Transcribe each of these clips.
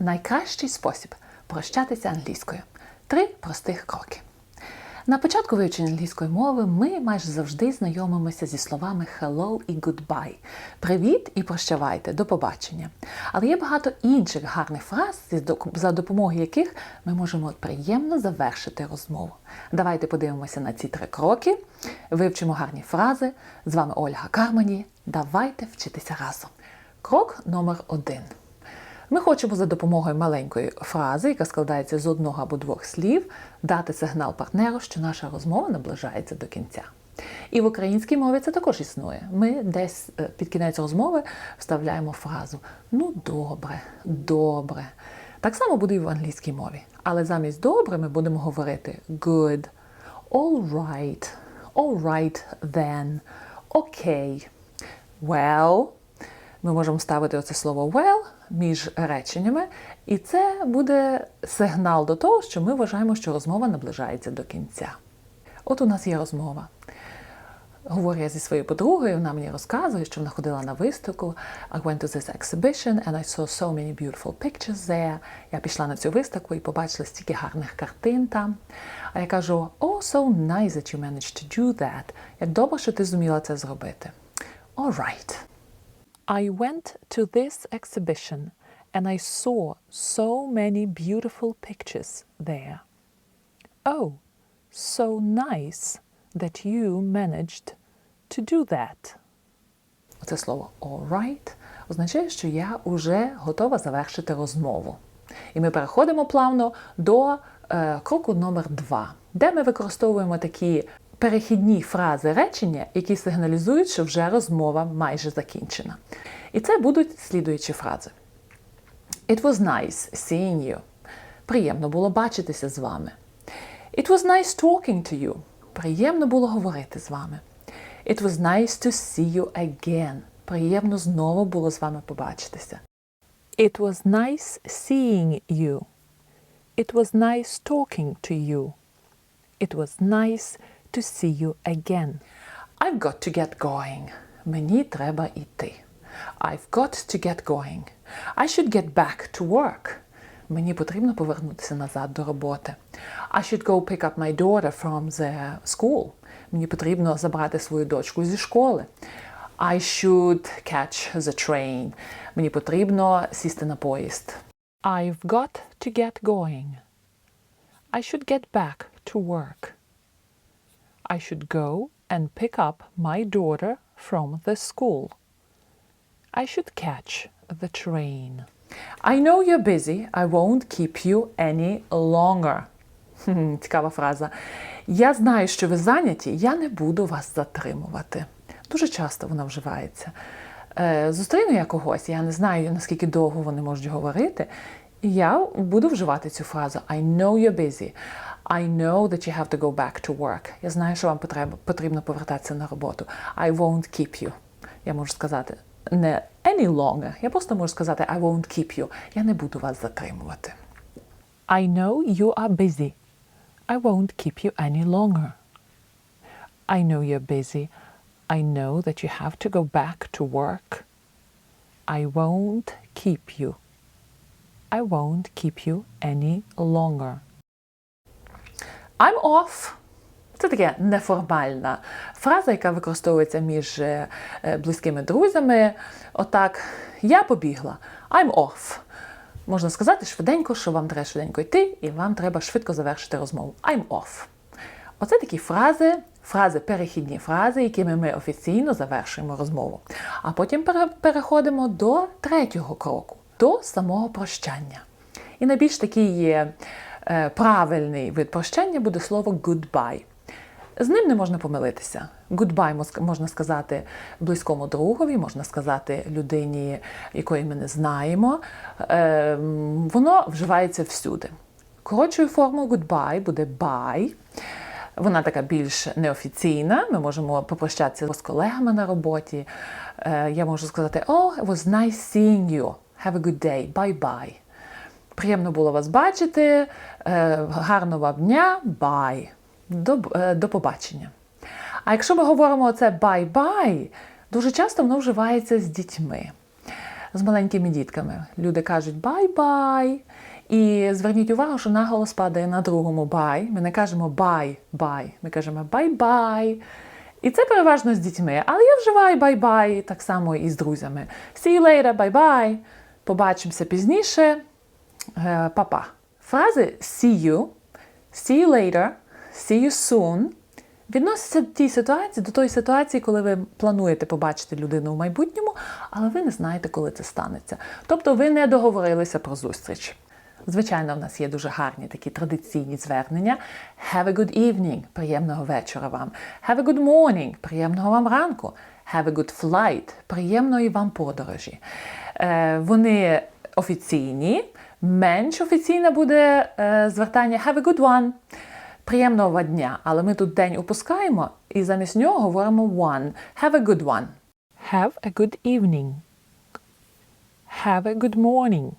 найкращий спосіб прощатися англійською. Три простих кроки. На початку вивчення англійської мови ми майже завжди знайомимося зі словами hello і goodbye. Привіт і прощавайте, до побачення. Але є багато інших гарних фраз, за допомогою яких ми можемо приємно завершити розмову. Давайте подивимося на ці три кроки, вивчимо гарні фрази. З вами Ольга Кармані. Давайте вчитися разом. Крок номер один. Ми хочемо за допомогою маленької фрази, яка складається з одного або двох слів, дати сигнал партнеру, що наша розмова наближається до кінця. І в українській мові це також існує. Ми десь е, під кінець розмови вставляємо фразу Ну, добре, добре. Так само буде і в англійській мові. Але замість добре ми будемо говорити good, all right, all right then, okay, well. Ми можемо ставити оце слово well між реченнями, і це буде сигнал до того, що ми вважаємо, що розмова наближається до кінця. От у нас є розмова. Говорю я зі своєю подругою, вона мені розказує, що вона ходила на виставку. I went to this exhibition and I saw so many beautiful pictures there. Я пішла на цю виставку і побачила стільки гарних картин там. А я кажу, oh, so nice that you managed to do that. Як добре, що ти зуміла це зробити. All right. I went to this exhibition and I saw so many beautiful pictures there. Oh, so nice that you managed to do that. Це слово all right означає, що я вже готова завершити розмову. І ми переходимо плавно до е, кроку номер два, де ми використовуємо такі перехідні фрази речення, які сигналізують, що вже розмова майже закінчена. І це будуть слідуючі фрази. It was nice seeing you. Приємно було бачитися з вами. It was nice talking to you. Приємно було говорити з вами. It was nice to see you again. Приємно знову було з вами побачитися. It was nice seeing you. It was nice talking to you. It was nice to see you again. I've got to get going. Мені треба йти. I've got to get going. I should get back to work. Мені потрібно повернутися назад до роботи. I should go pick up my daughter from the school. Мені потрібно забрати свою дочку зі школи. I should catch the train. Мені потрібно сісти на поїзд. I've got to get going. I should get back to work. I should go and pick up my daughter from the school. I should catch the train. I know you're busy. I won't keep you any longer. Цікава фраза. Я знаю, що ви зайняті, я не буду вас затримувати. Дуже часто вона вживається. Е, Зустріну я когось, я не знаю, наскільки довго вони можуть говорити. І я буду вживати цю фразу I know you're busy. I know that you have to go back to work. Я знаю, що вам потрібно, потрібно повертатися на роботу. I won't keep you. Я можу сказати не any longer. Я просто можу сказати I won't keep you. Я не буду вас затримувати. I know you are busy. I won't keep you any longer. I know you're busy. I know that you have to go back to work. I won't keep you. I won't keep you any longer. I'm off. Це таке неформальна фраза, яка використовується між е, е, близькими друзями. Отак, я побігла. I'm off. Можна сказати швиденько, що вам треба швиденько йти, і вам треба швидко завершити розмову. I'm off. Оце такі фрази, фрази, перехідні фрази, якими ми офіційно завершуємо розмову. А потім переходимо до третього кроку, до самого прощання. І найбільш такий є, е, правильний вид прощання буде слово goodbye. З ним не можна помилитися. Goodbye можна сказати близькому другові, можна сказати людині, якої ми не знаємо. Ем, Воно вживається всюди. Коротшою формою goodbye буде bye. Вона така більш неофіційна. Ми можемо попрощатися з колегами на роботі. Е, Я можу сказати: Oh, it was nice seeing you. Have a good day. Bye-bye. Приємно було вас бачити. Е, Гарного вам дня. Bye. До, е, до побачення. А якщо ми говоримо це bye-bye, дуже часто воно вживається з дітьми. з маленькими дітками. Люди кажуть бай-бай. І зверніть увагу, що наголос падає на другому бай. Ми не кажемо бай-бай, ми кажемо бай-бай. І це переважно з дітьми. Але я вживаю бай-бай так само і з друзями. See you later, bye-bye. Побачимося пізніше. Е, Па-па. Фрази see you, see you later, see you soon відносяться до тієї ситуації, до тої ситуації, коли ви плануєте побачити людину в майбутньому, але ви не знаєте, коли це станеться. Тобто ви не договорилися про зустріч. Звичайно, в нас є дуже гарні такі традиційні звернення. Have a good evening, приємного вечора вам. Have a good morning, приємного вам ранку. Have a good flight, приємної вам подорожі. Е, вони офіційні. Менш офіційне буде е, звертання Have a good one. Приємного дня, але ми тут день упускаємо і замість нього говоримо one. Have a good one. Have a good evening. Have a good morning.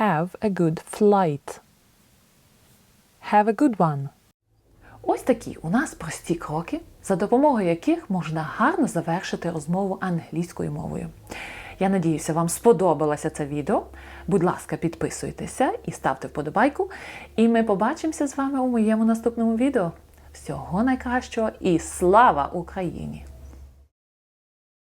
Have a good flight. Have a good one. Ось такі у нас прості кроки, за допомогою яких можна гарно завершити розмову англійською мовою. Я надіюся, вам сподобалося це відео. Будь ласка, підписуйтеся і ставте вподобайку. І ми побачимося з вами у моєму наступному відео. Всього найкращого і слава Україні!